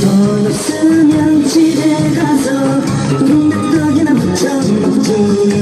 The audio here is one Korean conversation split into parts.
돈 없으면 집에 가서 동닭떡이나 무쳐 먹지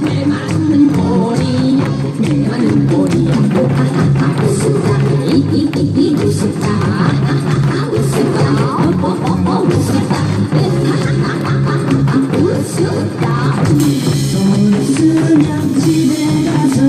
내 마음은 꼬리야 내 마음은 꼬리야 오하하하 수다 사이